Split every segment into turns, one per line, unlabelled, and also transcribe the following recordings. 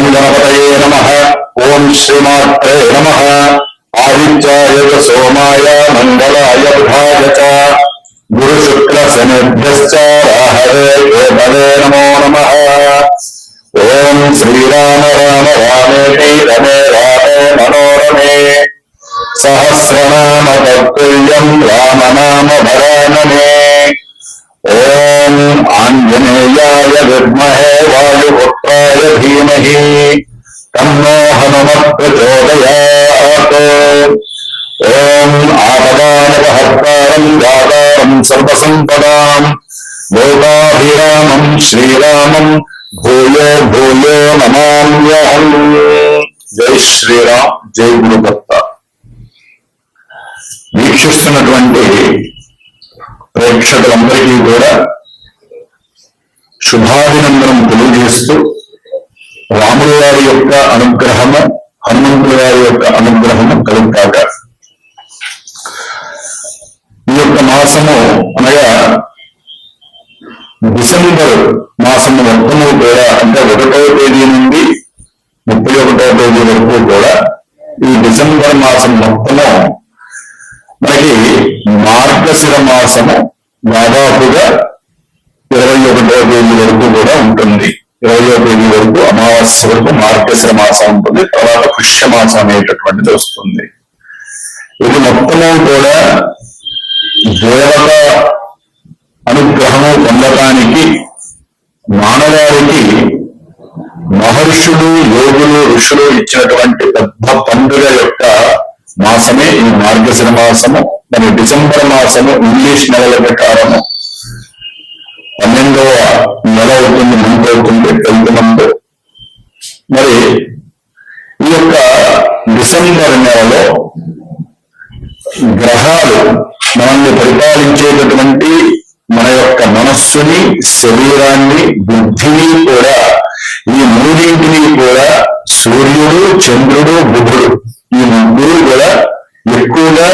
ఓం గణపతయే నమ. ఓం శ్రీమాత్రే నమ. ఆదిత్యాయ సోమాయ మంగళాయ బుధాయ చ. గురు శుక్ల శనిభ్యశ్చ రాహవే నమో నమ. ఓం శ్రీరామ రామ రామేతి రమే రామే మనోరమే. సహస్రనామ తత్తుల్యం రామనామ భరాననే ఓం ఆంజనేయాయ విద్మహే వాయుపుత్రాయ ధీమహి. తన్నో హనుమ ప్రచోదయాత్ ఓం ఆపదానపహర్తారం దాతారం సర్వసంపదాం. లోకాభిరామం శ్రీరామం భూయో భూయో నమామ్యహం. జై శ్రీరామ్ జై గురుదత్త. వీక్షిస్తున్నటువంటి ప్రేక్షకులందరికీ కూడా శుభాభినందనం తెలియజేస్తూ రాముల వారి యొక్క అనుగ్రహము హనుమంతుల వారి యొక్క అనుగ్రహము కలుగుతాక. ఈ యొక్క మాసము అనగా డిసెంబర్ మాసము మొత్తము కూడా అంటే ఒకటో తేదీ నుండి ముప్పై ఒకటో తేదీ వరకు కూడా ఈ డిసెంబర్ మాసం మొత్తము మనకి మార్గశిర మాసము దాదాపుగా ఇరవై ఒకటో తేదీ వరకు కూడా ఉంటుంది. ఇరవై తేదీ వరకు అమావాస్య వరకు మార్గశిర మాసం ఉంటుంది. తర్వాత పుష్య మాసం అనేటటువంటిది వస్తుంది. ఇది మొత్తము కూడా దేవత అనుగ్రహము పొందటానికి మానవాళికి మహర్షులు యోగులు ఋషులు ఇచ్చినటువంటి పెద్ద పండుగ యొక్క మాసమే ఈ మార్గశిర మాసము మరి డిసెంబర్ మాసము ఇంగ్లీష్ నెలల ప్రకారము. పన్నెండవ నెల అవుతుంది మంత్ అవుతుంది టెన్త్ మంత్. మరి ఈ యొక్క డిసెంబర్ నెలలో గ్రహాలు మనల్ని పరిపాలించేటటువంటి మన యొక్క మనస్సుని శరీరాన్ని బుద్ధిని కూడా ఈ మూడింటిని కూడా సూర్యుడు చంద్రుడు బుధుడు ఈ ముగ్గురు కూడా ఎక్కువగా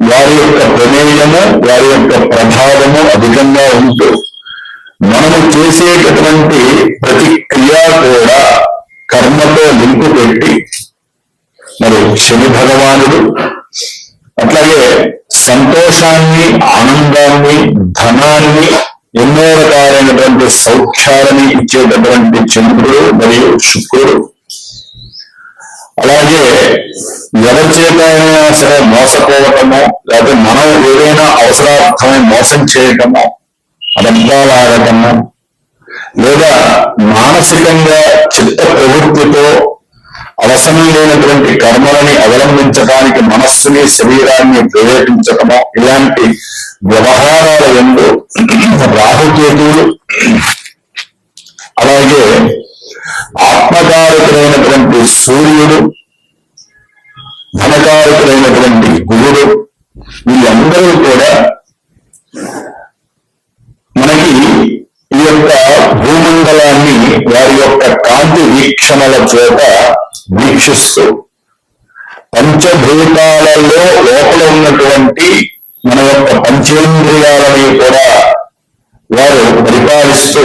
వారి యొక్క ప్రమేయము వారి యొక్క ప్రభావము అధికంగా ఉంటూ మనము చేసేటటువంటి ప్రతి క్రియ కూడా కర్మతో లింకు పెట్టి మరి శని భగవానుడు అట్లాగే సంతోషాన్ని ఆనందాన్ని ధనాన్ని ఎన్నో రకాలైనటువంటి సౌఖ్యాలని ఇచ్చేటటువంటి చంద్రుడు మరియు శుక్రుడు. అలాగే ఎవరి చేతైనా సరే మోసపోవటము లేకపోతే మనం ఏదైనా అవసరార్థమై మోసం చేయటము అబద్ధాలు లేదా మానసికంగా చిత్త ప్రవృత్తితో అవసరం లేనటువంటి కర్మలని అవలంబించడానికి మనస్సుని శరీరాన్ని ప్రేరేపించటము ఇలాంటి వ్యవహారాల ఎందు రాహుకేతువులు అలాగే ఆత్మకారకులైనటువంటి సూర్యుడు ధనకారకులైనటువంటి గురుడు వీళ్ళందరూ కూడా మనకి ఈ యొక్క భూమండలాన్ని వారి యొక్క కాంతి వీక్షణల చేత వీక్షిస్తూ పంచభూతాలలో లోపల ఉన్నటువంటి మన యొక్క పంచేంద్రియాలని కూడా వారు పరిపాలిస్తూ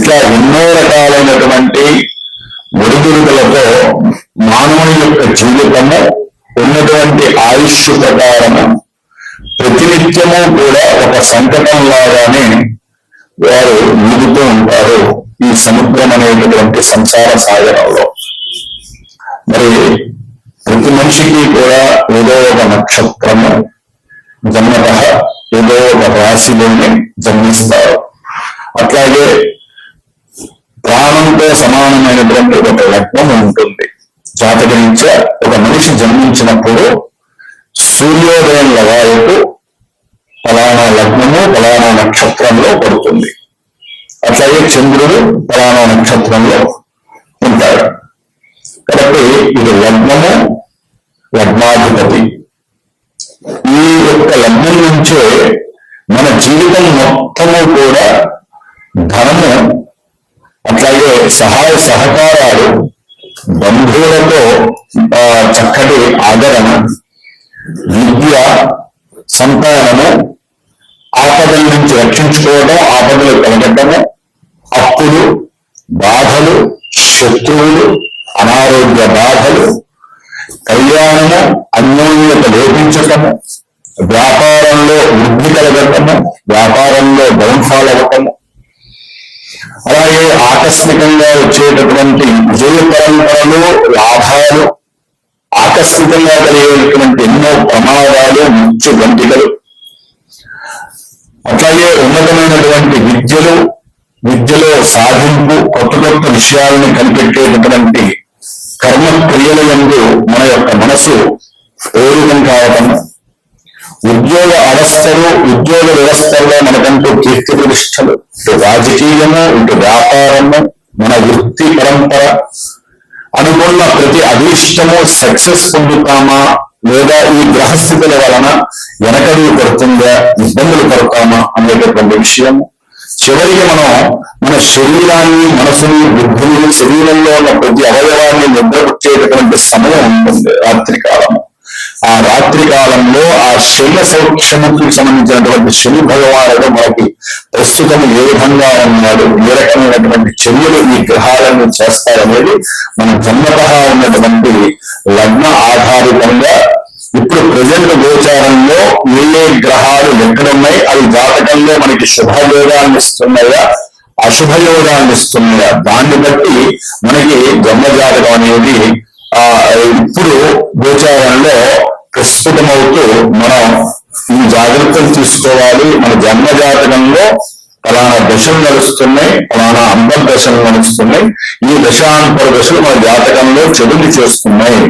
ఇట్లా ఎన్నో రకాలైనటువంటి ఒడిదుడుకులతో మానవుని యొక్క జీవితము ఉన్నటువంటి ఆయుష్ ప్రకారము ప్రతినిత్యము కూడా ఒక సంకటం లాగానే వారు ఈదుతూ ఉంటారు ఈ సముద్రం అనేటటువంటి సంసార సాగరంలో. మరి ప్రతి మనిషికి కూడా ఏదో ఒక నక్షత్రము జన్మత ఏదో ఒక రాశిలోనే జన్మిస్తారు. అట్లాగే ప్రాణంతో సమానమైనటువంటి ఒక లగ్నం ఉంటుంది. జాతకరీత్యా ఒక మనిషి జన్మించినప్పుడు సూర్యోదయం లగాయకు ఫలానా లగ్నము ఫలానా నక్షత్రంలో పడుతుంది. అట్లాగే చంద్రుడు ఫలానా నక్షత్రంలో కాబట్టి ఇది లగ్నము లగ్నాధిపతి. ఈ యొక్క లగ్నం నుంచే మన జీవితం మొత్తము కూడా ధనము అట్లాగే సహాయ సహకారాలు బంధువులతో చక్కటి ఆదరణ విద్య సంతానము ఆపదల నుంచి రక్షించుకోవడం ఆపదలు కలగటము అప్పులు బాధలు శత్రువులు అనారోగ్య బాధలు కళ్యాణము అన్యోన్యత లోపించటము వ్యాపారంలో వృద్ధి కలగటము వ్యాపారంలో డౌన్ఫాల్ అవ్వటము అలాగే ఆకస్మికంగా వచ్చేటటువంటి విజయ పరంపరలు లాభాలు ఆకస్మికంగా కలిగేటువంటి ఎన్నో ప్రమాదాలు ముఖ్య గంటికలు అట్లాగే ఉన్నతమైనటువంటి విద్యలు విద్యలో సాధింపు కొత్త కొత్త విషయాలను కనిపెట్టేటటువంటి కర్మ క్రియల ఎందు మన యొక్క మనసు ప్రేరితం కావటం ఉద్యోగ అవస్థలు ఉద్యోగ వ్యవస్థల్లో మనకంటూ కీర్తి ప్రతిష్టలు ఇటు రాజకీయము ఇటు వ్యాపారము మన వృత్తి పరంపర. అనుకున్న ప్రతి అభీష్టము సక్సెస్ పొందుతామా లేదా ఈ గ్రహస్థితుల వలన వెనకడుగు పడుతుందా ఇబ్బందులు పడతామా అనేటటువంటి విషయము. చివరికి మనం మన శరీరాన్ని మనసుని బుద్ధిని శరీరంలో ఉన్న ప్రతి అవయవాన్ని నిద్రపుచ్చేటటువంటి సమయం ఉంటుంది రాత్రి కాలము ఆ రాత్రి కాలంలో ఆ శల్య సౌఖ్యముకి సంబంధించినటువంటి శని భగవానుడు మనకి ప్రస్తుతం ఏ విధంగా ఉన్నాడు ఏ రకమైనటువంటి చర్యలు ఈ గ్రహాలను చేస్తారనేది మన జన్మత ఉన్నటువంటి లగ్న ఆధారితంగా ఇప్పుడు ప్రజెంట్ గోచారంలో ఏ ఏ గ్రహాలు ఎక్కడున్నాయి అవి జాతకంలో మనకి శుభయోగాన్ని ఇస్తున్నాయా అశుభయోగాన్ని ఇస్తున్నాయా దాన్ని బట్టి మనకి జన్మజాతకం అనేది ఇప్పుడు గోచారంలో ప్రస్ఫుటమవుతూ మనం ఈ జాగ్రత్తలు తీసుకోవాలి మన జన్మ జాతకంలో ఫలానా దశలు నడుస్తున్నాయి ఫలానా అంబర్ దశలు నడుస్తున్నాయి. ఈ దశాంతర దశలు మన జాతకంలో చెడుని చేస్తున్నాయి.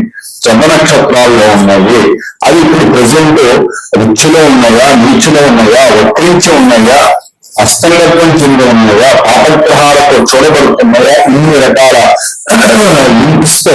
చంద్ర నక్షత్రాల్లో ఉన్నాయి. అవి ఇప్పుడు ప్రజెంట్ రుచిలో ఉన్నాయా నీచులో ఉన్నాయా వక్రించి ఉన్నాయా అస్తంగత్వం చెంది ఉన్నాయా పాపగ్రహాలతో చూడబడుతున్నాయా ఇన్ని రకాల లింక్స్తో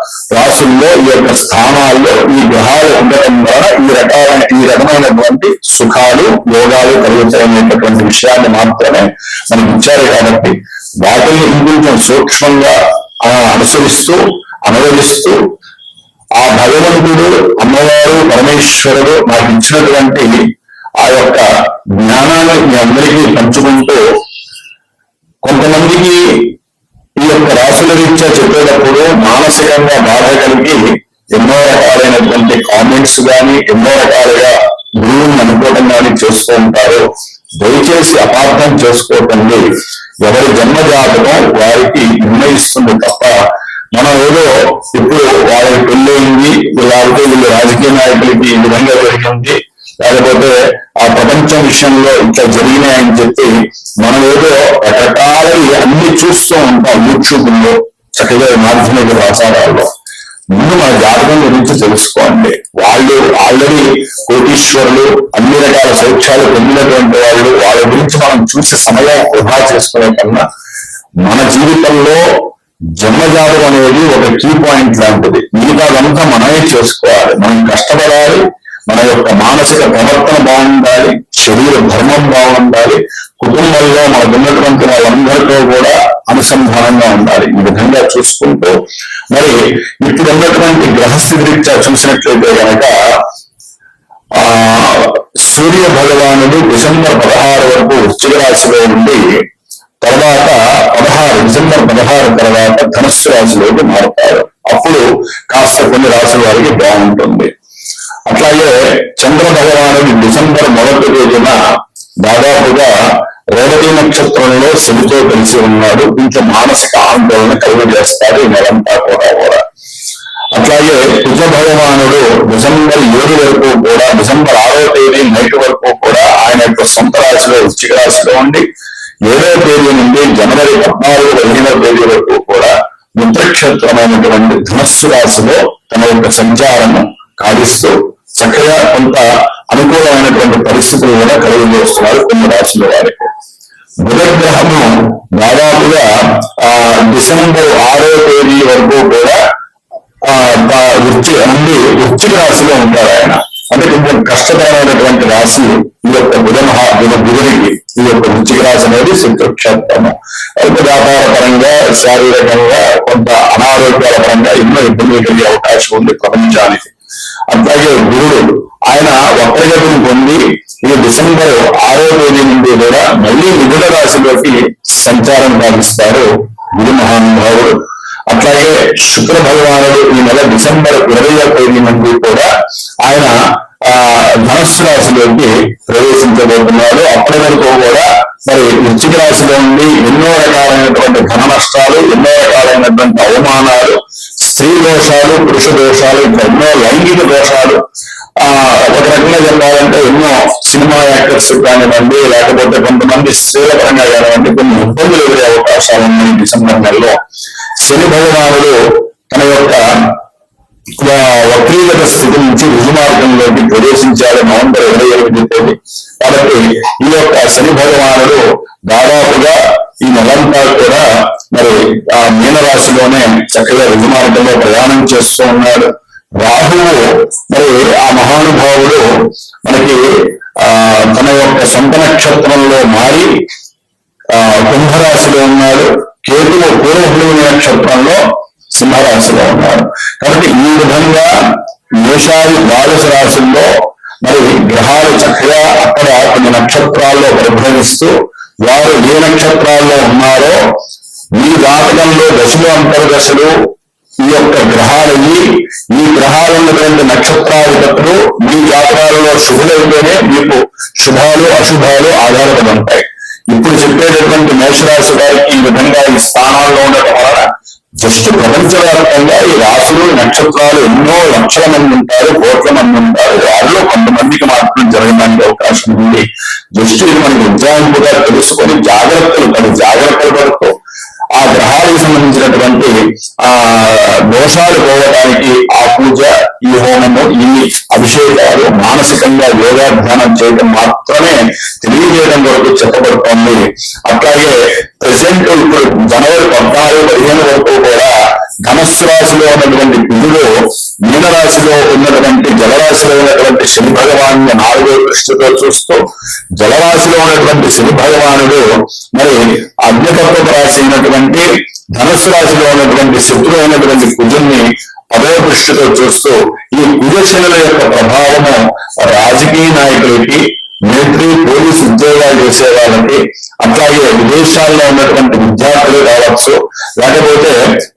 రాశుల్లో ఈ యొక్క స్థానాల్లో ఈ గ్రహాలు ఉండటం ద్వారా ఈ రకాలైన ఈ రకమైనటువంటి సుఖాలు యోగాలు కలుగుతాయనేటటువంటి విషయాన్ని మాత్రమే మనకి ఇచ్చారు కాబట్టి వాటిని ఇంకొంచెం సూక్ష్మంగా అనుసరిస్తూ అనువదిస్తూ ఆ భగవంతుడు అమ్మవారు పరమేశ్వరుడు నాకు ఇచ్చినటువంటి ఆ యొక్క జ్ఞానాన్ని మీ అందరికీ పంచుకుంటూ కొంతమందికి ఈ యొక్క రాశుల రీత్యా చెప్పేటప్పుడు మానసికంగా బాధ కలిగి ఎన్నో రకాలైనటువంటి కామెంట్స్ కానీ ఎన్నో రకాలుగా గురువుని అనుకోవటం కానీ చేస్తూ ఉంటారు. దయచేసి అపార్థం చేసుకోకండి. ఎవరి జన్మ జాతకం వారికి నిర్ణయిస్తుంది తప్ప మనం ఏదో ఇప్పుడు వాళ్ళకి పెళ్ళయింది లేకపోతే వీళ్ళు రాజకీయ నాయకులకి ఈ విధంగా జరిగింది లేకపోతే ఆ ప్రపంచం విషయంలో ఇట్లా జరిగినాయని చెప్పి మనం ఏదో రకరకాలవి అన్ని చూస్తూ ఉంటాం యూట్యూబ్లో చక్కగా మాధ్యమిక ప్రచారాల్లో ముందు మన జాతకం గురించి తెలుసుకోండి. వాళ్ళు ఆల్రెడీ కోటీశ్వరులు అన్ని రకాల సౌఖ్యాలు పొందినటువంటి వాళ్ళు వాళ్ళ గురించి మనం చూసి సమయం వృధా చేసుకునే కన్నా మన జీవితంలో జన్మజాతం అనేది ఒక కీ పాయింట్ లాంటిది. మిగతాదంతా మనమే చేసుకోవాలి. మనం కష్టపడాలి మన యొక్క మానసిక ప్రవర్తన బాగుండాలి శరీర ధర్మం బాగుండాలి కుటుంబంలో మనకు ఉన్నటువంటి వాళ్ళందరితో కూడా అనుసంధానంగా ఉండాలి. ఈ విధంగా చూసుకుంటూ మరి ఇప్పుడు ఉన్నటువంటి గ్రహస్థితి రీత్యా చూసినట్లయితే కనుక ఆ సూర్య భగవానుడు డిసెంబర్ పదహారు వరకు వృశ్చిక రాశిలో ఉండి తర్వాత పదహారు డిసెంబర్ పదహారు తర్వాత ధనుస్సు రాశిలోకి మారుతారు అప్పుడు కాస్త కొన్ని రాశుల వారికి బాగుంటుంది. అట్లాగే చంద్ర భగవానుడు డిసెంబర్ మొదటి రోజున దాదాపుగా రేవతి నక్షత్రంలో శనితో కలిసి ఉన్నాడు. కొంచెం మానసిక ఆందోళన కలిగజేస్తారు ఈ నెలంతా కూడా కూడా. అట్లాగే కుజ భగవానుడు డిసెంబర్ ఏడు వరకు కూడా డిసెంబర్ ఆరో తేదీ నైట్ వరకు కూడా ఆయన యొక్క సొంత రాశిలో వృశ్చిక రాశిలో ఉండి ఏడో తేదీ నుండి జనవరి పద్నాలుగు పదిహేనో తేదీ వరకు కూడా ముద్రక్షేత్రమైనటువంటి ధనస్సు రాశిలో తన యొక్క సంచారము కావిస్తూ చక్కగా కొంత అనుకూలమైనటువంటి పరిస్థితులు కూడా కలిగి వస్తున్నారు కొన్ని రాశుల వారికి. బుధగ్రహము దాదాపుగా ఆ డిసెంబర్ ఆరో తేదీ వరకు కూడా ఆ వృత్తి నుండి వృత్తిక రాశిలో ఉంటారు ఆయన. అంటే కొంచెం కష్టకరమైనటువంటి రాశి ఈ యొక్క బుధ మహా బుధ బుధుడికి ఈ యొక్క వృత్తిక రాశి అనేది శత్రుక్షేత్రము అయితే వ్యాపార పరంగా శారీరకంగా కొంత అనారోగ్యాల పరంగా ఎన్నో ఇబ్బందులు కలిగే అవకాశం ఉంది ప్రపంచానికి. అట్లాగే గురుడు ఆయన వక్రగతిని పొంది ఈ డిసెంబర్ ఆరో తేదీ నుండి కూడా మళ్ళీ మిథున రాశిలోకి సంచారం సాగిస్తారు గురు మహానుభావుడు. అట్లాగే శుక్ర భగవానుడు ఈ నెల డిసెంబర్ ఇరవై తేదీ నుండి కూడా ఆయన ఆ ధనస్సు రాశిలోకి ప్రవేశించబోతున్నాడు అప్పటి వరకు కూడా మరి వృశ్చిక రాశిలో ఉండి ఎన్నో రకాలైనటువంటి ఘన నష్టాలు ఎన్నో రకాలైనటువంటి అవమానాలు స్త్రీ దోషాలు పురుష దోషాలు ఇంకా ఎన్నో లైంగిక దోషాలు. ఆ ఒక రకంగా చెప్పాలంటే ఎన్నో సినిమా యాక్టర్స్ కానివ్వండి లేకపోతే కొంతమంది స్త్రీల పరంగా కానివ్వండి కొన్ని ఇబ్బందులు ఎదురే అవకాశాలు ఉన్నాయి డిసెంబర్ నెలలో. శని భగవానుడు తన యొక్క వక్రీగత స్థితి నుంచి రుజుమార్గంలోకి ప్రవేశించాడు. నవంబర్ ఇరవై ఎనిమిది తేదీ కాబట్టి ఈ యొక్క శని భగవానుడు దాదాపుగా ఈ నెలంతా కూడా మరి ఆ మీనరాశిలోనే చక్కగా రుజుమార్గంలో ప్రయాణం చేస్తూ ఉన్నాడు. రాహువు మరి ఆ మహానుభావుడు మనకి ఆ తన యొక్క సొంత నక్షత్రంలో మారి ఆ కుంభరాశిలో ఉన్నాడు. కేతువు పూర్వభూమి నక్షత్రంలో సింహరాశిలో ఉన్నాడు. కాబట్టి ఈ విధంగా మేషాది ద్వాదశ రాశుల్లో మరి గ్రహాలు చక్కగా అక్కడ కొన్ని నక్షత్రాల్లో పరిభ్రమిస్తూ వారు ఏ నక్షత్రాల్లో ఉన్నారో ఈ జాతకంలో దశలు అంతర్దశలు ఈ యొక్క గ్రహాలయ్యి ఈ గ్రహాలు ఉన్నటువంటి నక్షత్రాధిపతులు మీ జాతకాలలో శుభులైతేనే మీకు శుభాలు అశుభాలు ఆధారపడి ఉంటాయి. ఇప్పుడు చెప్పేటటువంటి మేషరాశి వారికి ఈ విధంగా ఈ స్థానం జస్ట్ ప్రపంచవ్యాప్తంగా ఈ రాశులు నక్షత్రాలు ఎన్నో లక్షల మంది ఉంటారు కోట్ల మంది ఉంటారు. వారిలో కొంతమందికి మాత్రం జరగడానికి అవకాశం ఉంది. జస్ట్ ఇది మనకి గా తెలుసుకొని జాగ్రత్తలు పడి జాగ్రత్తలు పడుతూ ఆ గ్రహాలకు సంబంధించినటువంటి ఆ దోషాలు పోవడానికి ఆ పూజ ఈ హోమము ఈ అభిషేకాలు మానసికంగా యోగాధ్యానం చేయడం మాత్రమే తెలియజేయడం వరకు చెప్పబడుతోంది. అట్లాగే ప్రజెంట్ ఇప్పుడు జనవరి పద్నాలుగు పదిహేను వరకు కూడా ధనస్సు రాశిలో ఉన్నటువంటి కుజుడు మీనరాశిలో ఉన్నటువంటి జలరాశిలో ఉన్నటువంటి శని భగవాను నాలుగో దృష్టితో చూస్తూ జలరాశిలో ఉన్నటువంటి శని భగవానుడు మరి అగ్నితత్వ రాశి అయినటువంటి ధనస్సు రాశిలో ఉన్నటువంటి శత్రువు అయినటువంటి కుజుల్ని పదవ దృష్టితో చూస్తూ ఈ కుజ శనుల యొక్క ప్రభావము రాజకీయ నాయకులకి పోలీస్ చేసే వాళ్ళకి అట్లాగే విదేశాల్లో ఉన్నటువంటి విద్యార్థులు కావచ్చు లేకపోతే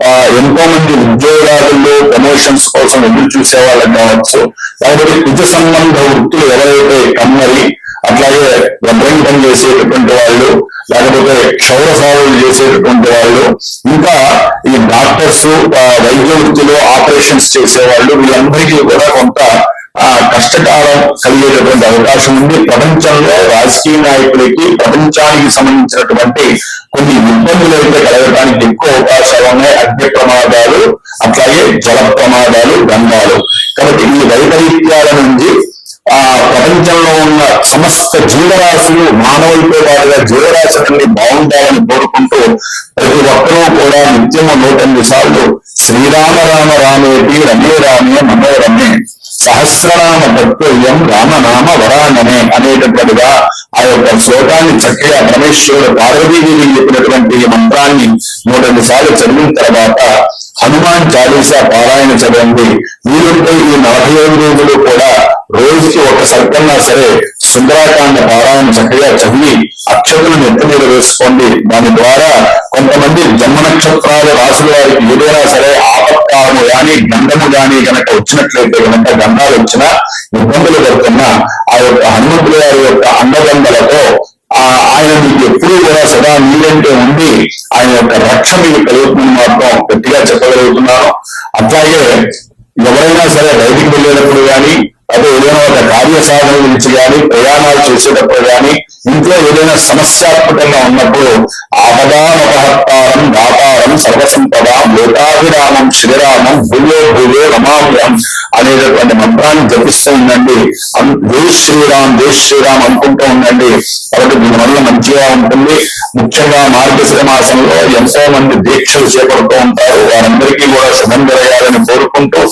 ఆ, ఎంతో మంది ఉద్యోగాలలో ప్రమోషన్స్ కోసం ఎదురు చూసే వాళ్ళకి కావచ్చు లేకపోతే నిజ సంబంధ వృత్తులు ఎవరైతే కమ్మరి అట్లాగే రబ్బరింగ్ పని చేసేటటువంటి వాళ్ళు లేకపోతే క్షౌర సేవలు చేసేటటువంటి వాళ్ళు ఇంకా ఈ డాక్టర్స్ వైద్య వృత్తిలో ఆపరేషన్స్ చేసేవాళ్ళు వీళ్ళందరికీ కూడా కొంత ఆ కష్టకాలం కలిగేటటువంటి అవకాశం ఉంది. ప్రపంచంలో రాజకీయ నాయకులకి ప్రపంచానికి సంబంధించినటువంటి కొన్ని ఇబ్బందులు అయితే కలగడానికి ఎక్కువ అవకాశాలు ఉన్నాయి. అగ్ని ప్రమాదాలు అట్లాగే జల ప్రమాదాలు గంగాలు కాబట్టి ఈ వైపరీత్యాల నుంచి ఆ ప్రపంచంలో ఉన్న సమస్త జీవరాశులు మానవులతో పాటుగా జీవరాశులన్నీ బాగుండాలని కోరుకుంటూ ప్రతి ఒక్కరూ కూడా నిత్యము నూట ఎనిమిది సార్లు శ్రీరామ రామ రామేటి రమే రామే మనోరమే సహస్రనామ తత్వయం రామనామ వరాననే అనేటటువంటిగా ఆ యొక్క శ్లోకాన్ని చక్కగా పరమేశ్వరుడు పార్వతీదేవి చెప్పినటువంటి మంత్రాన్ని నూట సార్లు చదివిన తర్వాత హనుమాన్ చాలీసా పారాయణ చదవండి. వీరుంటే ఈ నలభై ఐదు రోజులు కూడా రోజుకి ఒక సర్కన్నా సరే సుందరాకాండ పారాయణ చక్కగా చదివి అక్షతులను నెత్తి మీద వేసుకోండి. దాని ద్వారా కొంతమంది జన్మ నక్షత్రాలు రాసుల వారికి ఏదైనా సరే ఆపత్కారము గాని గంధము గాని కనుక వచ్చినట్లయితే గనక గంధాలు వచ్చినా ఇబ్బందులు పడుతున్నా ఆ యొక్క హనుమంతుల వారి యొక్క అండగంధలతో ఆయన మీకు ఎప్పుడూ కూడా సదా మీరంటే ఉండి ఆయన యొక్క రక్ష మీకు కలుగుతుందని మాత్రం గట్టిగా చెప్పగలుగుతున్నాను. అట్లాగే ఎవరైనా సరే బయటికి వెళ్ళేటప్పుడు కానీ అదే ఏదైనా ఒక కార్య సాధన గురించి కానీ ప్రయాణాలు చేసేటప్పుడు కానీ ఇంట్లో ఏదైనా సమస్యాత్మకంగా ఉన్నప్పుడు ఆపదామపహత్తారం దాత సర్వసంపద లోకాభిరామం శ్రీరామం భూయో భూయో రమామ్యం అనేటటువంటి మంత్రాన్ని జపిస్తూ ఉండండి. జై శ్రీరామ్ జై శ్రీరామ్ అనుకుంటూ ఉండండి. కాబట్టి దీనివల్ల మంచిగా ఉంటుంది. ముఖ్యంగా మార్గశిర మాసంలో ఎంతో మంది దీక్షలు చేపడుతూ ఉంటారు. వారందరికీ కూడా శుభం జరగాలని కోరుకుంటూ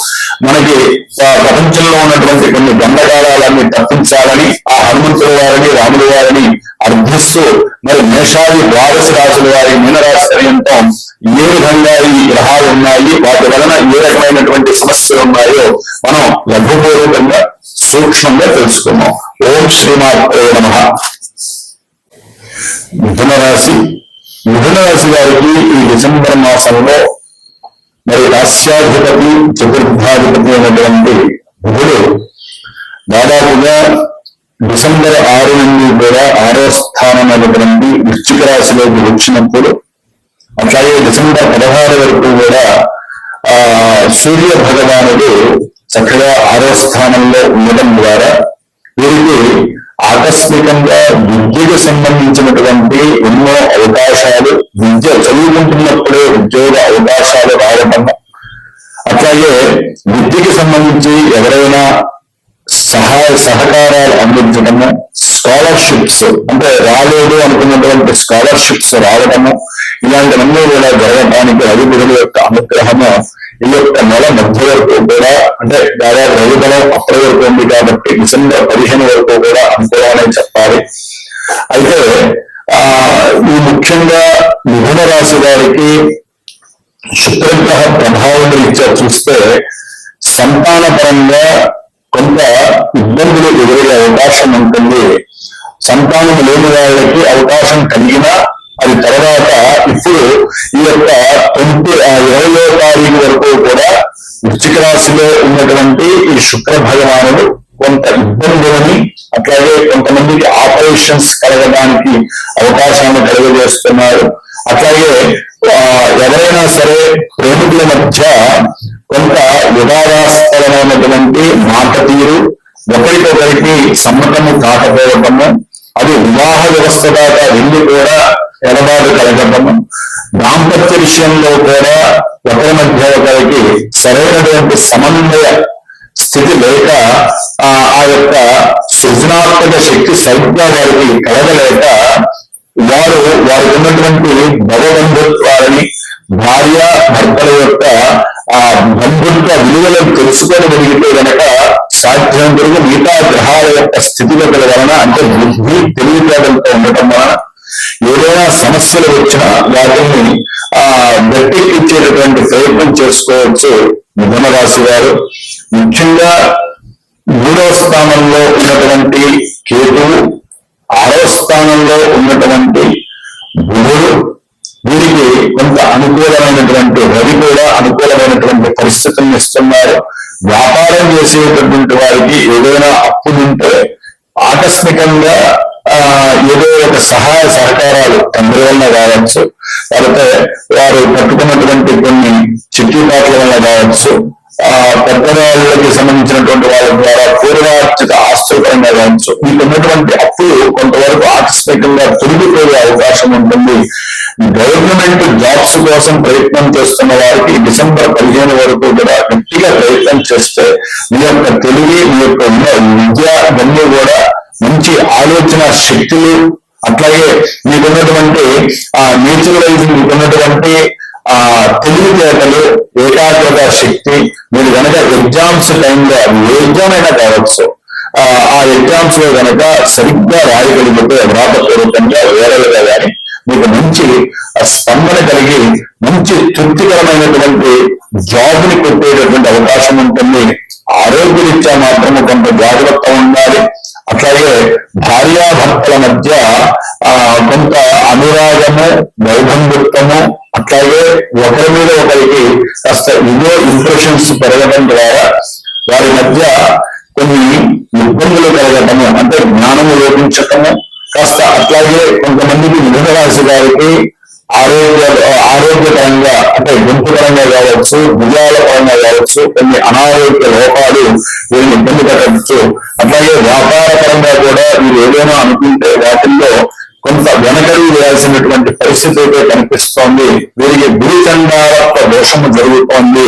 మనకి ప్రపంచంలో ఉన్నటువంటి కొన్ని గండకాలన్నీ తప్పించాలని ఆ హనుమంతుల వారిని రాముల వారిని అర్థిస్తూ మరి మేషాది ద్వాదశ రాశుల వారి మీనరాశి పర్యంతం ఏ విధంగా ఈ గ్రహాలు ఉన్నాయి వాటి వలన ఏ రకమైనటువంటి సమస్యలు ఉన్నాయో మనం లఘుపూర్వకంగా సూక్ష్మంగా తెలుసుకున్నాం ఓం శ్రీమాత్రే నమ. మిథున రాశి. మిథున రాశి వారికి ఈ డిసెంబర్ మాసంలో మరి రాష్ట్రాధిపతి చతుర్థాధిపతి అయినటువంటి బుధుడు దాదాపుగా డిసెంబర్ ఆరు నుండి కూడా ఆరో స్థానం అయినటువంటి వృశ్చిక రాశిలోకి వచ్చినప్పుడు అట్లాగే డిసెంబర్ పదహారు వరకు కూడా ఆ సూర్య భగవానుడు చక్కగా ఆరో స్థానంలో ఉండడం ద్వారా వీరికి ఆకస్మికంగా విద్యకు సంబంధించినటువంటి ఎన్నో అవకాశాలు విద్య చదువుకుంటున్నప్పుడే ఉద్యోగ అవకాశాలు రావడం అట్లాగే విద్యకి సంబంధించి ఎవరైనా సహాయ సహకారాలు అందించడము స్కాలర్షిప్స్ అంటే రాలేదు అనుకున్నటువంటి స్కాలర్షిప్స్ రావడము ఇలాంటివన్నీ కూడా జరగడానికి రవిగురుడు యొక్క అనుగ్రహము ఈ యొక్క నెల మధ్య వరకు కూడా అంటే దాదాపు రవిబలం అప్పటి వరకు ఉంది కాబట్టి డిసెంబర్ పదిహేను వరకు కూడా అనుకూలమని చెప్పాలి. అయితే ఆ ఈ ముఖ్యంగా మిథున రాశి వారికి శుక్రగ్రహ ప్రభావం రీత్యా చూస్తే సంతాన పరంగా కొంత ఇబ్బందులు ఎదురయ్యే అవకాశం ఉంటుంది. సంతానం లేని వాళ్ళకి అవకాశం కలిగినా అది తర్వాత ఇప్పుడు ఈ యొక్క ట్వంటీ ఇరవయో తారీఖు వరకు కూడా వృశ్చిక రాశిలో ఉన్నటువంటి ఈ శుక్ర భగవానుడు కొంత ఇబ్బందులని అట్లాగే కొంతమందికి ఆపరేషన్స్ కలగడానికి అవకాశాన్ని కలుగజేస్తున్నారు. అట్లాగే ఎవరైనా సరే ప్రేమికుల మధ్య కొంత వివాదాస్పదమైనటువంటి మాట తీరు ఒకరికొకరికి సమ్మతము కాకపోవటము అది వివాహ వ్యవస్థ దాకా వెళ్ళి కూడా ఎడబాటు కలగటము. దాంపత్య విషయంలో కూడా ఒకరి మధ్య ఒకరికి సరైనటువంటి సమన్వయ స్థితి లేక ఆ ఆ యొక్క సృజనాత్మక శక్తి సరిగ్గా వారికి కలగలేక వారు వారికి ఉన్నటువంటి భగబంధుత్వాలని భార్య భర్తల యొక్క ఆ బంధుత్వ విలువలను తెలుసుకొని వెలిగితే గనక సాధ్యం వరకు మిగతా గ్రహాల యొక్క స్థితిగతుల వలన అంటే బుద్ధి తెలివితేటలతో ఉండటం వలన ఏదైనా సమస్యలు వచ్చినా వాటిని ఆ గట్టెక్కిచ్చేటటువంటి ప్రయత్నం చేసుకోవచ్చు మిథున రాశి వారు. ముఖ్యంగా మూడవ స్థానంలో ఉన్నటువంటి కేతువు ఆరో స్థానంలో ఉన్నటువంటి బుధుడు వీరికి కొంత అనుకూలమైనటువంటి రవి కూడా అనుకూలమైనటువంటి పరిస్థితులను ఇస్తున్నారు. వ్యాపారం చేసేటటువంటి వారికి ఏదైనా అప్పులుంటే ఆకస్మికంగా ఆ ఏదో ఒక సహాయ సహకారాలు తండ్రి వల్ల కావచ్చు. లేకపోతే వారు పట్టుకున్నటువంటి కొన్ని చిట్టిపాట్ల వల్ల కావచ్చు. పెద్దవాళ్ళకి సంబంధించినటువంటి వాళ్ళ ద్వారా పూర్వార్జిత ఆస్తుల పరంగా కావచ్చు. మీకు ఉన్నటువంటి అప్పులు కొంతవరకు ఆకస్మికంగా తొలగిపోయే అవకాశం ఉంటుంది. గవర్నమెంట్ జాబ్స్ కోసం ప్రయత్నం చేస్తున్న వారికి డిసెంబర్ పదిహేను వరకు కూడా గట్టిగా ప్రయత్నం చేస్తే మీ యొక్క తెలివి మీ యొక్క విద్య ఇవన్నీ కూడా మంచి ఆలోచన శక్తులు అట్లాగే మీకున్నటువంటి ఆ నేచురలైజ్ మీకున్నటువంటి ఆ తెలివితేటలు ఏకాగ్రత శక్తి మీరు కనుక ఎగ్జామ్స్ టైంలో అది ఏ ఎగ్జామ్ అయినా కావచ్చు. ఆ ఎగ్జామ్స్లో కనుక సరిగ్గా రాయగలిగితే వ్రాతపూర్వకంగా వేరేగా కానీ మీకు మంచి ఆ స్పందన కలిగి మంచి తృప్తికరమైనటువంటి జాబ్ని కొట్టేటటువంటి అవకాశం ఉంటుంది. ఆరోగ్యరీత్యా మాత్రము కొంత జాగ్రత్త ఉండాలి. అట్లాగే భార్యాభర్తల మధ్య ఆ కొంత అనురాగము వైబంధుత్వము అట్లాగే ఒకరి మీద ఒకరికి కాస్త ఇదో ఇంప్రెషన్స్ పెరగడం ద్వారా వారి మధ్య కొన్ని ఇబ్బందులు కలగటము అంటే జ్ఞానము లోపించటము కాస్త అట్లాగే కొంతమందికి మిథున రాశి గారికి ఆరోగ్య ఆరోగ్యపరంగా అంటే గుంపు పరంగా కావచ్చు భుజాల పరంగా కావచ్చు కొన్ని అనారోగ్య లోపాలు వీరిని ఇబ్బంది పెట్టచ్చు అట్లాగే వ్యాపార పరంగా కూడా మీరు ఏదైనా అనుకుంటే వాటిల్లో కొంత వెనకడి వేయాల్సినటువంటి పరిస్థితి అయితే కనిపిస్తోంది. వీరికి గురిచండాలత్వ దోషము జరుగుతోంది.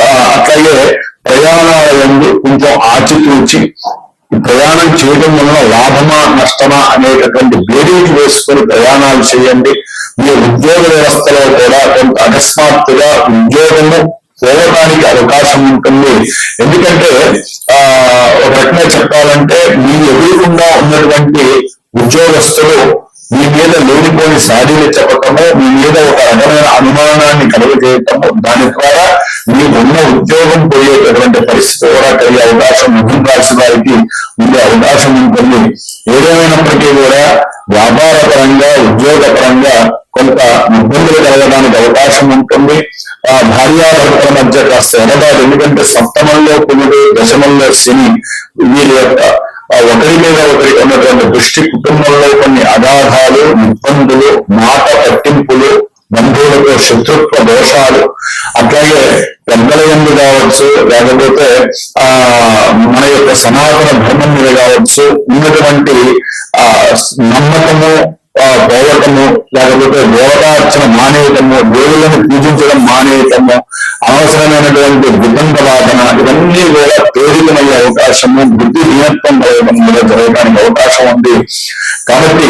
ఆ, అట్లాగే ప్రయాణాల కొంచెం ఆచితూచి ప్రయాణం చేయడం వలన లాభమా నష్టమా అనేటటువంటి బేరీలు వేసుకొని ప్రయాణాలు చేయండి. మీ ఉద్యోగ వ్యవస్థలో కూడా కొంత అకస్మాత్తుగా ఉద్యోగము పోవడానికి అవకాశం ఉంటుంది. ఎందుకంటే ఆ ఒక రకంగా చెప్పాలంటే మీ ఎదురుకుండా ఉన్నటువంటి ఉద్యోగస్తులు మీ మీద లేనిపోని సాడీలు చెప్పటము మీ మీద ఒక రకమైన అనుమానాన్ని కలుగజేయటము దాని ద్వారా మీకు ఉన్న ఉద్యోగం పోయేటటువంటి పరిస్థితి కూడా కలిగే అవకాశం మిథున రాశి వారికి ఉండే అవకాశం ఉంటుంది. ఏదేమైనప్పటికీ కూడా వ్యాపార పరంగా ఉద్యోగ పరంగా కొంత ఇబ్బందులు కలగడానికి అవకాశం ఉంటుంది. ఆ భార్యాభర్తల మధ్య కాస్త ఎడబాటు ఎందుకంటే సప్తమంలో కుముడు దశమంలో శని వీరి యొక్క ఒకరి మీద ఒకరి ఉన్నటువంటి దృష్టి కుటుంబంలో కొన్ని అగాధాలు ఇబ్బందులు మాట పట్టింపులు బంధువులతో శత్రుత్వ దోషాలు. అట్లాగే పెద్దల ఎందు కావచ్చు లేకపోతే ఆ మన యొక్క సనాతన ధర్మం మీద కావచ్చు ఉన్నటువంటి ఆ నమ్మకము పోవటము లేకపోతే దేవతార్చన మానేయటము దేవుళ్ళని పూజించడం మానేయటము అనవసరమైనటువంటి వితండవాదన ఇవన్నీ కూడా పేరుకునయ్యే అవకాశము బుద్ధిహీనత్వం కలగడం కూడా జరగడానికి అవకాశం ఉంది. కాబట్టి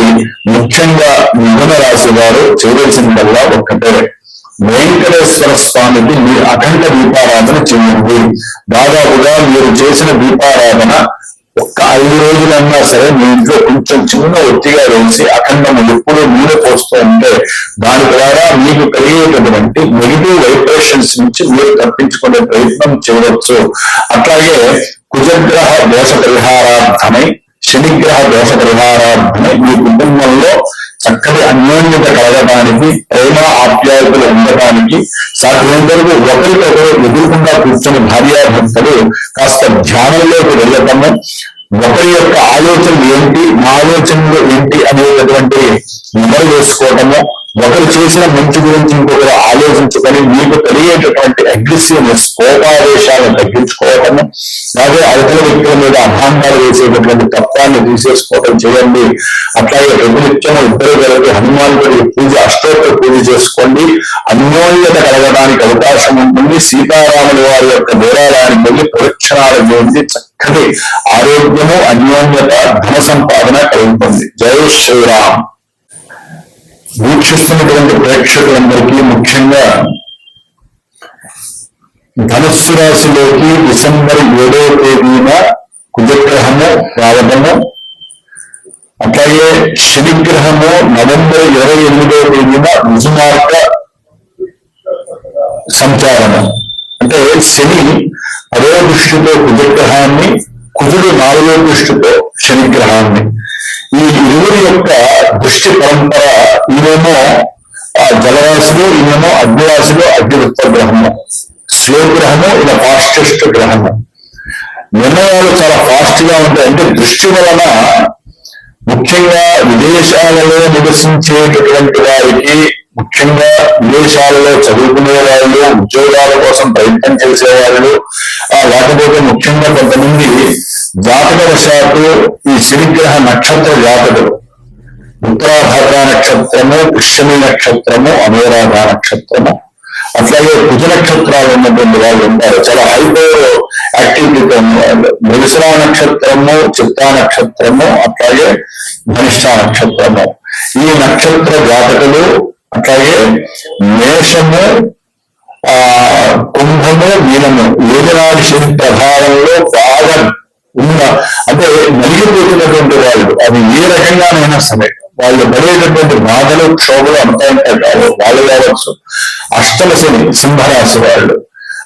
ముఖ్యంగా మిథున రాశి వారు చేయవలసిందల్లా ఒక్కటే. వెంకటేశ్వర స్వామికి మీ అఖండ దీపారాధన చేయండి. దాదాపుగా మీరు చేసిన దీపారాధన ఒక్క ఐదు రోజులన్నా సరే మీ ఇంట్లో కొంచెం చిన్న ఒత్తిగా వేసి అఖండము ఎప్పుడు నూనె పోస్తూ ఉంటే దాని ద్వారా మీకు కలిగేటటువంటి నెగిటివ్ వైబ్రేషన్స్ నుంచి మీరు తప్పించుకునే ప్రయత్నం చేయవచ్చు. అట్లాగే కుజగ్రహ దోష పరిహారార్థమై శనిగ్రహ దోష పరిహారార్థమై మీ కుటుంబంలో చక్కటి అన్యోన్యత కలగడానికి ప్రేమ ఆప్యాయతలు ఉండటానికి సాధ్యమైనంతవరకు ఒకరికొకరు ఎదురుకుండా కూర్చొని భార్యాభర్తలు కాస్త ధ్యానంలోకి వెళ్ళటము ఒకరి యొక్క ఆలోచనలు ఏంటి నా ఆలోచనలు ఏంటి అనేటటువంటి నిమరు వేసుకోవటము ఒకరు చేసిన మంచి గురించి ఇంకొకరు ఆలోచించుకొని మీకు కలిగేటటువంటి అగ్రెసివ్నెస్ కోపావేశాలను తగ్గించుకోవటము అలాగే అవతల వ్యక్తుల మీద అభాండాలు వేసేటటువంటి తత్వాన్ని తీసేసుకోవటం చేయండి. అట్లాగే ప్రభుత్వం ఇద్దరు కలిపి హనుమానుడి పూజ అష్టోత్తర పూజ చేసుకోండి. అన్యోన్యత కలగడానికి అవకాశం ఉంటుంది. సీతారాముల వారి యొక్క దేవాలయానికి వెళ్ళి ప్రదక్షిణాలు చేసి చక్కటి ఆరోగ్యము అన్యోన్యత ధన సంపాదన కలుగుతుంది. జై శ్రీరామ్. వీక్షిస్తున్నటువంటి ప్రేక్షకులందరికీ ముఖ్యంగా ధనుస్సు రాశిలోకి డిసెంబర్ ఏడవ తేదీన కుజగ్రహము రావడము అట్లాగే శనిగ్రహము నవంబర్ ఇరవై ఎనిమిదో తేదీన రుజుమార్గ సంచారము. అంటే శని అదో దృష్టితో కుజగ్రహాన్ని కుజుడు నాలుగో దృష్టితో శనిగ్రహాన్ని. ఈ ఇరువురి యొక్క దృష్టి పరంపర ఈయనేమో ఆ జలరాశిలో ఈయనేమో అగ్నిరాశిలో అగ్నివృత్త గ్రహము శివగ్రహము ఇలా ఫాస్టెస్ట్ గ్రహము. నిర్ణయాలు చాలా ఫాస్ట్గా ఉంటాయి. అంటే దృష్టి వలన ముఖ్యంగా విదేశాలలో నివసించేటటువంటి వారికి ముఖ్యంగా విదేశాలలో చదువుకునే వాళ్ళు ఉద్యోగాల కోసం ప్రయత్నం చేసే వాళ్ళు లేకపోతే ముఖ్యంగా కొంతమంది జాతకవశాత్తు ఈ శనిగ్రహ నక్షత్ర జాతకుడు ఉత్తరాభాద్ర నక్షత్రము పుష్యమి నక్షత్రము అనురాధ నక్షత్రము. అట్లాగే కుజ నక్షత్రాలు ఉన్నటువంటి వాళ్ళు ఉంటారు. చాలా హైపర్ యాక్టివిటీతో మృగశిరా నక్షత్రము చిత్తా నక్షత్రము అట్లాగే ధనిష్ట నక్షత్రము. ఈ నక్షత్ర జాతకులు అట్లాగే మేషము ఆ కుంభము మీనము. ఏదనాడు శని ప్రభావంలో బాగా ఉన్న అంటే నలిగిపోతున్నటువంటి వాళ్ళు అది ఏ రకంగానైనా సరే వాళ్ళు పడేటటువంటి బాధలు క్షోభలు అంతా ఉంటాయి వాళ్ళు కావచ్చు. అష్టమ శని సింహరాశి వాళ్ళు.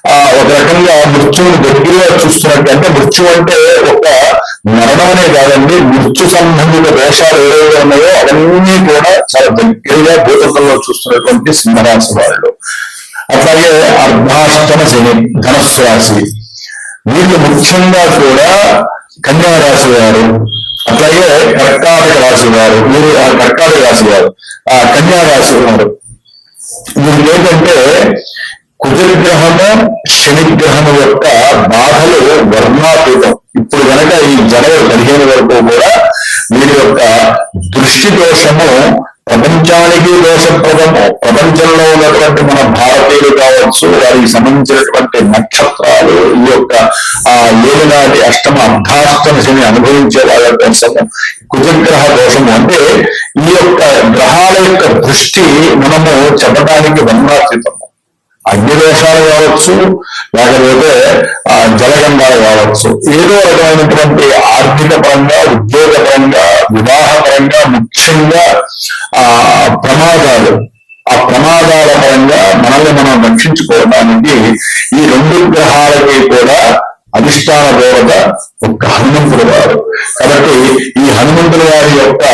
ఆ ఒక రకంగా మృత్యువుని దగ్గరగా చూస్తున్నట్టు అంటే మృత్యు అంటే ఒక మరణం అనే కాదండి మృత్యు సంబంధిత దోషాలు ఏవైతే ఉన్నాయో అవన్నీ కూడా చాలా దగ్గరగా భూతంలో చూస్తున్నటువంటి సింహరాశి వాళ్ళు. అట్లాగే అర్ధాష్టమ శని ధనస్సు రాశి. వీళ్ళు ముఖ్యంగా కూడా కన్యా రాశి వారు అట్లాగే కర్కాటక రాశి వారు వీరు ఆ కర్కాటక రాశి వారు ఆ కన్యా రాశి వారు. వీళ్ళు ఏంటంటే కుజగ్రహ కుజగ్రహము శనిగ్రహము యొక్క బాధలు వర్ణాతీతం. ఇప్పుడు కనుక ఈ జనవరి పదిహేను వరకు కూడా వీరి యొక్క దృష్టి దోషము ప్రపంచానికి దోషప్రదము ప్రపంచంలో ఉన్నటువంటి మన భారతీయులు కావచ్చు వారికి సంబంధించినటువంటి నక్షత్రాలు ఈ యొక్క ఆ ఏలినాటి అష్టమ అర్ధాష్టమ శని అనుభవించే వాళ్ళ కోసము కుజగ్రహ దోషము అంటే ఈ యొక్క గ్రహాల యొక్క దృష్టి మనము చెప్పడానికి వర్ణాతీతము అగ్ని దోషాలు కావచ్చు లేకపోతే ఆ జలగంధాలు కావచ్చు. ఏదో రకమైనటువంటి ఆర్థిక పరంగా ఉద్యోగ పరంగా వివాహ పరంగా ముఖ్యంగా ఆ ప్రమాదాలు. ఆ ప్రమాదాల పరంగా మనల్ని మనం రక్షించుకోవడానికి ఈ రెండు గ్రహాలకి కూడా అధిష్టాన దేవత ఒక హనుమంతుడు వారు. కాబట్టి ఈ హనుమంతుడు వారి యొక్క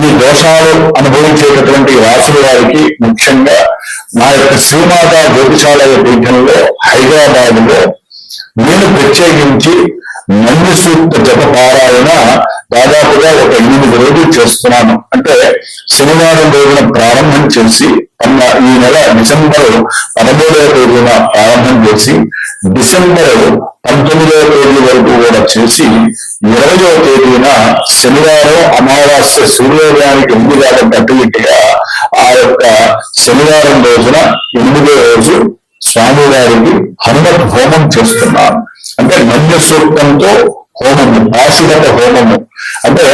ఈ దోషాలు అనుభవించేటటువంటి రాసుల వారికి ముఖ్యంగా నా యొక్క శ్రీమాత జ్యోతిషాలయ పీఠంలో హైదరాబాద్లో నేను ప్రత్యేకించి నంది సూక్త జప పారాయణ దాదాపుగా ఒక ఎనిమిది రోజులు చేస్తున్నాను. అంటే శనివారం రోజున ప్రారంభం చేసి అన్న ఈ నెల డిసెంబర్ పదమూడవ తేదీన ప్రారంభం చేసి డిసెంబర్ పంతొమ్మిదవ తేదీ వరకు కూడా చేసి ఇరవయో తేదీన శనివారం అమావాస్య సూర్యోదయానికి ఎనిమిది కాబట్టి అటు ఆ యొక్క శనివారం రోజున ఎనిమిదో రోజు స్వామివారికి హనుమత్ హోమం చేస్తున్నాను. అంటే మంజ సూక్తంతో హోమము పాశుగత హోమము. అంటే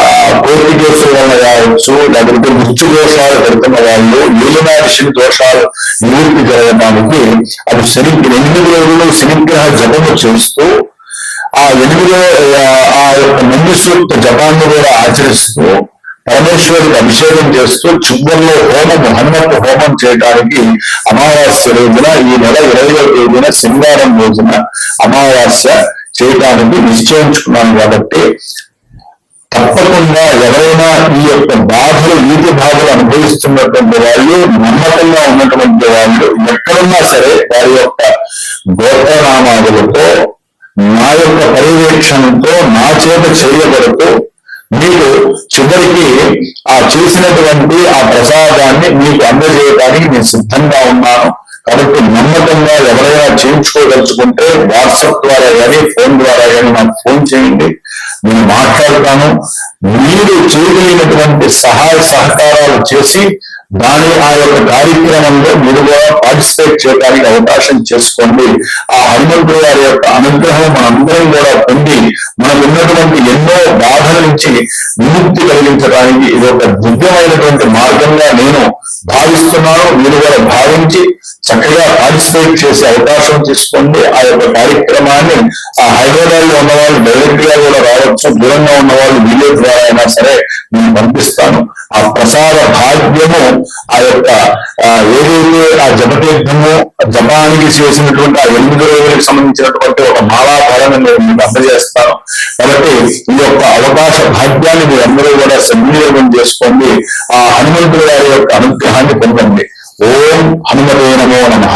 ఆ కోర్టు కేసుల వల్ల కావచ్చు లేకపోతే మృత్యు దోషాలు పెడుతున్న వాళ్ళు ఏలినాటి దోషాలు నివృత్తి జరగడానికి అది శని ఎనిమిది రోజులు శనిగ్రహ జపము చేస్తూ ఆ ఎనిమిదో ఆ యొక్క నమ్య సూక్త జపాన్ని కూడా ఆచరిస్తూ పరమేశ్వరుడికి అభిషేకం చేస్తూ చివరిలో హోమం హనుమత్ హోమం చేయడానికి అమావాస్య రోజున ఈ నెల ఇరవై తేదీన శనివారం రోజున అమావాస్య చేయడానికి నిశ్చయించుకున్నాను కాబట్టి తప్పకుండా ఎవరైనా ఈ యొక్క బాధలు వీటి బాధలు అనుభవిస్తున్నటువంటి వాళ్ళు నమ్మకంగా ఉన్నటువంటి వాళ్ళు ఎక్కడున్నా సరే వారి యొక్క గోత్రనామాదులతో నా యొక్క పర్యవేక్షణతో నా చేత చేయబడుతూ మీరు చివరికి ఆ చేసినటువంటి ఆ ప్రసాదాన్ని మీకు అందజేయడానికి నేను సిద్ధంగా ఉన్నాను. కాబట్టి నమ్మకంగా ఎవరైనా చేయించుకోదలుచుకుంటే వాట్సాప్ ద్వారా కానీ ఫోన్ ద్వారా కానీ నాకు ఫోన్ చేయండి. నేను మాట్లాడతాను మీరు చేయగలిగినటువంటి సహాయ సహకారాలు చేసి దాని ఆ యొక్క కార్యక్రమంలో మీరు కూడా పార్టిసిపేట్ చేయడానికి అవకాశం చేసుకోండి. ఆ హనుమంతుడు గారి యొక్క అనుగ్రహం మనందరం కూడా పొంది మనకు ఉన్నటువంటి ఎన్నో బాధల నుంచి విముక్తి కలిగించడానికి ఇది ఒక దివ్యమైనటువంటి మార్గంగా నేను భావిస్తున్నాను. మీరు కూడా భావించి చక్కగా పార్టిసిపేట్ చేసే అవకాశం తీసుకోండి. ఆ యొక్క కార్యక్రమాన్ని ఆ హైదరాబాద్లో ఉన్న వాళ్ళు డైరెక్ట్గా కూడా రావచ్చు. దూరంగా ఉన్న వాళ్ళు వీడియో ద్వారా అయినా సరే నేను పంపిస్తాను. ఆ ప్రసాద భాగ్యము ఆ యొక్క ఏదైతే ఆ జపతీర్థము జపానికి చేసినటువంటి ఆ ఎనిమిది రోజులకు సంబంధించినటువంటి ఒక మాలాఫలాన్ని నేను మీకు అందజేస్తాను. కాబట్టి ఈ యొక్క అవకాశ భాగ్యాన్ని మీరు అందరూ కూడా సద్వినియోగం చేసుకోండి. ఆ హనుమంతుడు గారి యొక్క అనుగ్రహాన్ని పొందండి. ఓం హనుమతే నమో నమ.